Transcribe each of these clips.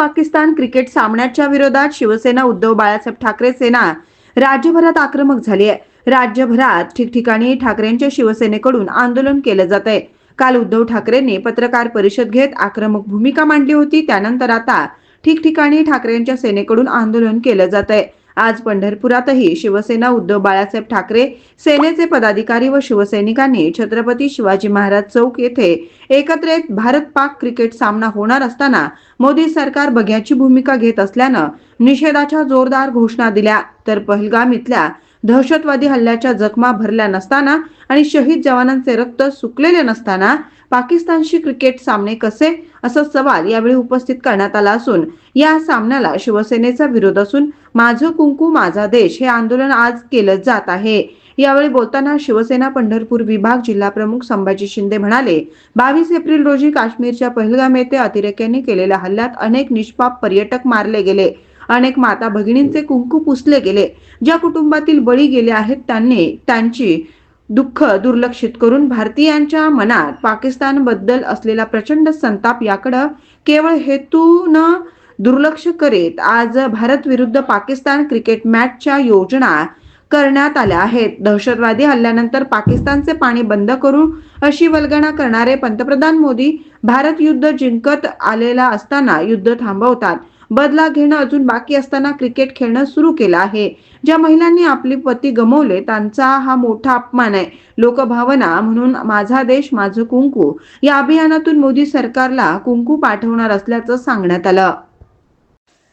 Pakistan cricket सामन्याच्या विरोधात शिवसेना उद्धव बाळासाहेब ठाकरे सेना राज्यभरात आक्रमक झाली आहे. राज्यभरात ठिकठिकाणी ठाकरेंच्या शिवसेनेकडून आंदोलन केलं जात आहे. काल उद्धव ठाकरेंनी पत्रकार परिषद घेत आक्रमक भूमिका मांडली होती. त्यानंतर आता ठिकठिकाणी ठाकरेंच्या सेनेकडून आंदोलन केलं जात आहे. आज पंढरपुरातही शिवसेना उद्धव बाळासाहेब ठाकरे सेनेचे पदाधिकारी व शिवसैनिकांनी छत्रपती शिवाजी महाराज चौक येथे एकत्र येत भारत पाक क्रिकेट सामना होणार असताना मोदी सरकार बघ्याची भूमिका घेत असल्यानं निषेधाच्या जोरदार घोषणा दिल्या. तर पहलगाम इथल्या दहशतवादी हल्ल्याच्या जखमा भरल्या नसताना आणि शहीद जवानांचे रक्त सुकलेले नसताना पाकिस्तानशी क्रिकेट सामने कसे? असा सवाल यावेळी उपस्थित करण्यात आला असून या सामन्याला शिवसेनेचा विरोध असून माझं कुंकू माझा देश हे आंदोलन आज केलं जात आहे. यावेळी बोलताना शिवसेना पंढरपूर विभाग जिल्हा प्रमुख संभाजी शिंदे म्हणाले बावीस एप्रिल रोजी काश्मीरच्या पहलगाम येथे अतिरेक्यांनी केलेल्या हल्ल्यात अनेक निष्पाप पर्यटक मारले गेले. अनेक माता भगिनींचे कुंकू पुसले गेले. ज्या कुटुंबातील बळी गेले आहेत त्यांनी त्यांची दुःख दुर्लक्षित करून भारतीयांच्या मनात पाकिस्तानबद्दल असलेला प्रचंड संताप याकडं केवळ हेतू न दुर्लक्ष करीत आज भारत विरुद्ध पाकिस्तान क्रिकेट मॅचच्या योजना करण्यात आल्या आहेत. दहशतवादी हल्ल्यानंतर पाकिस्तानचे पाणी बंद करू अशी वल्गना करणारे पंतप्रधान मोदी भारत युद्ध जिंकत आलेला असताना युद्ध थांबवतात. बदला घेणं अजून बाकी असताना क्रिकेट खेळणं सुरू केलं आहे. ज्या महिलांनी आपले पती गमवले त्यांचा हा मोठा अपमान आहे. लोकभावना म्हणून माझा देश माझं कुंकू. या अभियानातून मोदी सरकारला कुंकू पाठवणार असल्याचं सांगण्यात आलं.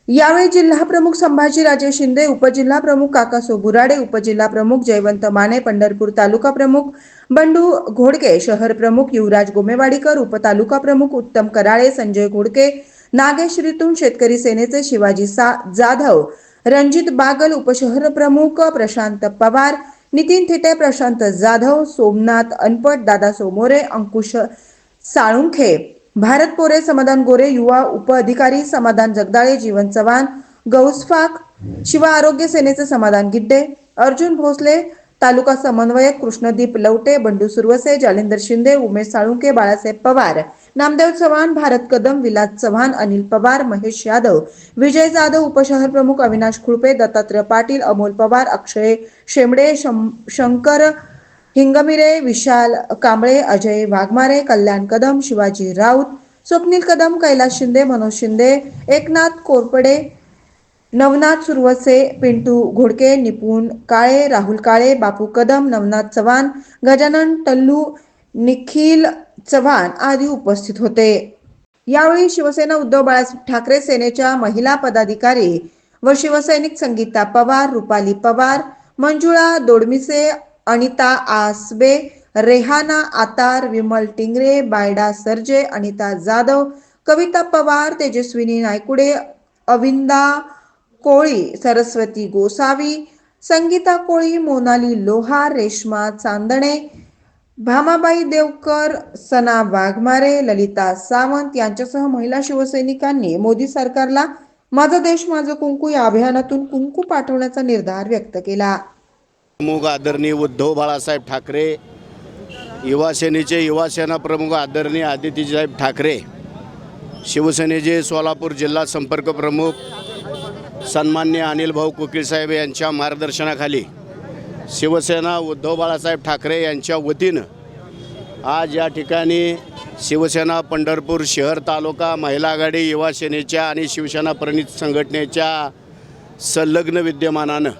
यावेळी जिल्हा प्रमुख संभाजीराजे शिंदे उपजिल्हा प्रमुख काकासो बुराडे उपजिल्हा प्रमुख जयवंत माने पंढरपूर तालुका प्रमुख बंडू घोडके शहर प्रमुख युवराज गोमेवाडीकर उपतालुका प्रमुख उत्तम कराळे संजय घोडके नागेश्रीतून शेतकरी सेनेचे शिवाजी सा जाधव रणजित बागल उपशहर प्रमुख प्रशांत पवार नितीन थिटे प्रशांत जाधव सोमनाथ अनपट दादा सोमोरे अंकुश साळुंखे. भारत पोरे समाधान गोरे युवा उप अधिकारी समाधान जगदाळे जीवन चव्हाण गौसफाक शिवा आरोग्य सेनेचे समाधान गिड्डे अर्जुन भोसले तालुका समन्वयक कृष्णदीप लवटे बंडू सुरवसे जालिंदर शिंदे उमेश साळुंके बाळासाहेब पवार. नामदेव चव्हाण भारत कदम विलास चव्हाण अनिल पवार महेश यादव विजय जाधव उपशहर प्रमुख अविनाश खुळपे दत्तात्रय पाटील अमोल पवार अक्षय शेमडे शं- शंकर हिंगमिरे विशाल कांबळे अजय वाघमारे कल्याण कदम शिवाजी राऊत स्वप्नील कदम कैलास शिंदे मनोज शिंदे एकनाथ कोरपडे नवनाथ सुरवसे पिंटू घोडके निपुण काळे राहुल काळे बापू कदम नवनाथ चव्हाण गजानन टल्लू निखिल चव्हाण आदी उपस्थित होते. यावेळी शिवसेना उद्धव बाळासाहेब ठाकरे सेनेच्या महिला पदाधिकारी व शिवसैनिक संगीता पवार रुपाली पवार मंजुळा दोडमिसे अनिता आसबे रेहाना आतार विमल टिंगरे बायडा सरजे अनिता जाधव कविता पवार तेजस्विनी नायकुडे अविंदा कोळी सरस्वती गोसावी संगीता कोळी मोनाली लोहार रेश्मा चांदणे भामाबाई देवकर सना वाघमारे ललिता सावंत यांच्यासह महिला शिवसैनिकांनी मोदी सरकारला माझा देश माझं कुंकू या अभियानातून कुंकू पाठवण्याचा निर्धार व्यक्त केला. प्रमुख आदरणीय उद्धव बाळासाहेब ठाकरे युवासेनेचे युवासेना प्रमुख आदरणीय आदित्यसाहेब ठाकरे शिवसेनेचे सोलापूर जिल्हा संपर्क प्रमुख सन्मान्य अनिल भाऊ कुकीळसाहेब यांच्या मार्गदर्शनाखाली शिवसेना उद्धव बाळासाहेब ठाकरे यांच्या वतीनं आज या ठिकाणी शिवसेना पंढरपूर शहर तालुका महिला आघाडी युवा सेनेच्या आणि शिवसेना प्रणित संघटनेच्या संलग्न विद्यमानानं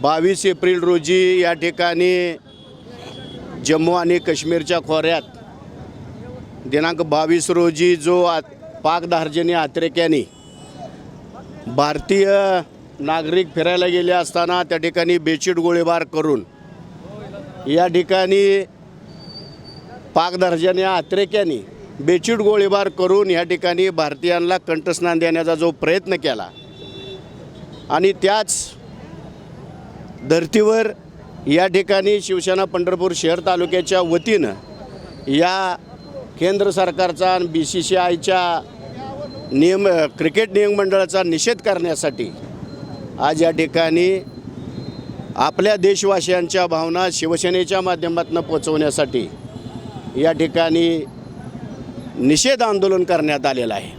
बावीस एप्रिल रोजी या ठिकाणी जम्मू आणि काश्मीरच्या खोऱ्यात दिनांक बावीस रोजी जो आ पाकधार्जनी अतिरेक्यांनी भारतीय नागरिक फिरायला गेले असताना त्या ठिकाणी बेचिट गोळीबार करून या ठिकाणी पाकदर्जाने अतिरेक्यांनी बेचिट गोळीबार करून या ठिकाणी भारतीयांना कंठस्नान देण्याचा जो प्रयत्न केला. आणि त्याच धर्तीवर या ठिकाणी शिवसेना पंढरपूर शहर तालुक्याच्या वतीनं या केंद्र सरकारचा आणि बी सी सी आयच्या नियम क्रिकेट नियम मंडळाचा निषेध करण्यासाठी आज या ठिकाणी आपल्या देशवासियांच्या भावना शिवसेनेच्या माध्यमातून पोचवण्यासाठी या ठिकाणी निषेध आंदोलन करण्यात आलेलं आहे.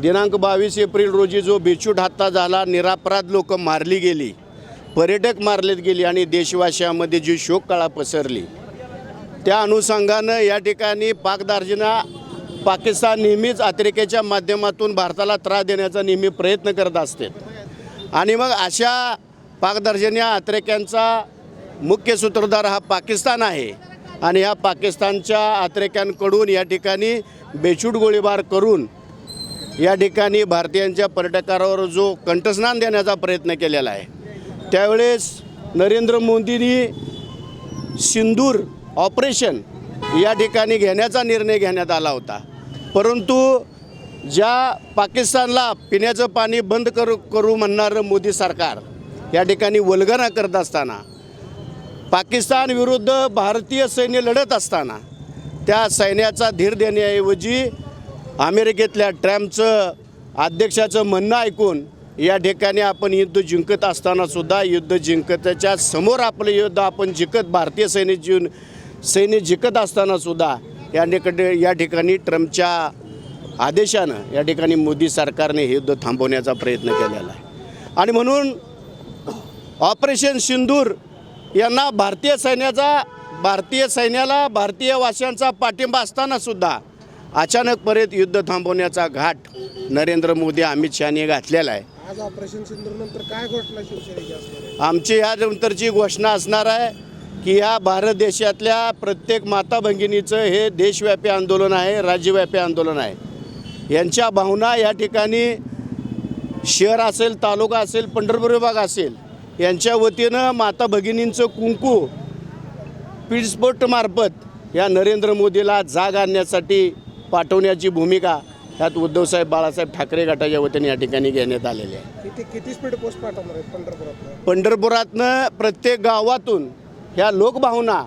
दिनांक बावीस एप्रिल रोजी जो बिछूट हत्ता झाला निरापराध लोक मारली गेली पर्यटक मारलेत गेली आणि देशवासियामध्ये जी शोककळा पसरली त्या अनुषंगानं या ठिकाणी पाकदार्जिना पाकिस्तान नेहमीच अतिरेक्याच्या माध्यमातून भारताला त्रास देण्याचा नेहमी प्रयत्न करत असते. आणि मग अशा पाकदर्जन्या आत्रेक्यांचा मुख्य सूत्रधार हा पाकिस्तान आहे. आणि ह्या पाकिस्तानच्या आत्रेक्यांकडून या ठिकाणी बेछूट गोळीबार करून या ठिकाणी भारतीयांच्या पर्यटकावर जो कंठस्नान देण्याचा प्रयत्न केलेला आहे. त्यावेळेस नरेंद्र मोदींनी सिंदूर ऑपरेशन या ठिकाणी घेण्याचा निर्णय घेण्यात आला होता. परंतु ज्या पाकिस्तानला पिण्याचं पाणी बंद करू करू म्हणणारं मोदी सरकार या ठिकाणी वल्गना करत असताना पाकिस्तान विरुद्ध भारतीय सैन्य लढत असताना त्या सैन्याचा धीर देण्याऐवजी अमेरिकेतल्या ट्रॅम्पचं अध्यक्षाचं म्हणणं ऐकून या ठिकाणी आपण युद्ध जिंकत असताना सुद्धा युद्ध जिंकताच्या समोर आपलं युद्ध आपण जिंकत भारतीय सैन्य जिन सैन्य जिंकत असतानासुद्धा या ठिकाणी या ठिकाणी ट्रम्पच्या आदेशानं या ठिकाणी मोदी सरकारने हे युद्ध थांबवण्याचा प्रयत्न केलेला आहे. आणि म्हणून ऑपरेशन सिंदूर यांना भारतीय सैन्याचा भारतीय सैन्याला भारतीय वासियांचा पाठिंबा असताना सुद्धा अचानकपणे युद्ध थांबवण्याचा घाट नरेंद्र मोदी अमित शहाने घातलेला आहे. आज ऑपरेशन सिंधूर नंतर काय घोषणा शिवसेनेची आमची यानंतरची घोषणा असणार आहे की या भारत देशातल्या प्रत्येक माता भगिनीचं हे देशव्यापी आंदोलन आहे राज्यव्यापी आंदोलन आहे. यांच्या भावना या ठिकाणी शहर असेल तालुका असेल पंढरपूर विभाग असेल यांच्या वतीनं माता भगिनींचं कुंकू पीडस्पोर्टमार्फत या नरेंद्र मोदीला जाग आणण्यासाठी पाठवण्याची भूमिका ह्यात उद्धवसाहेब बाळासाहेब ठाकरे गटाच्या वतीने या ठिकाणी घेण्यात आलेली आहे. किती किती स्पीड पोस्ट पाठवणार आहेत पंढरपुरात पंढरपुरातनं प्रत्येक गावातून ह्या लोकभावना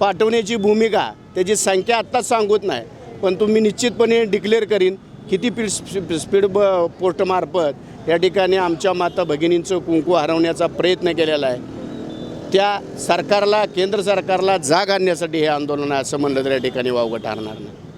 पाठवण्याची भूमिका त्याची संख्या आत्ताच सांगत नाही पण तुम्ही निश्चितपणे डिक्लेअर करीन किती पीड स्पीड ब पोस्टमार्फत या ठिकाणी आमच्या माता भगिनींचं कुंकू हरवण्याचा प्रयत्न केलेला आहे. त्या सरकारला केंद्र सरकारला जाग आणण्यासाठी हे आंदोलन आहे असं म्हणलं तर या ठिकाणी वावगं ठरणार नाही.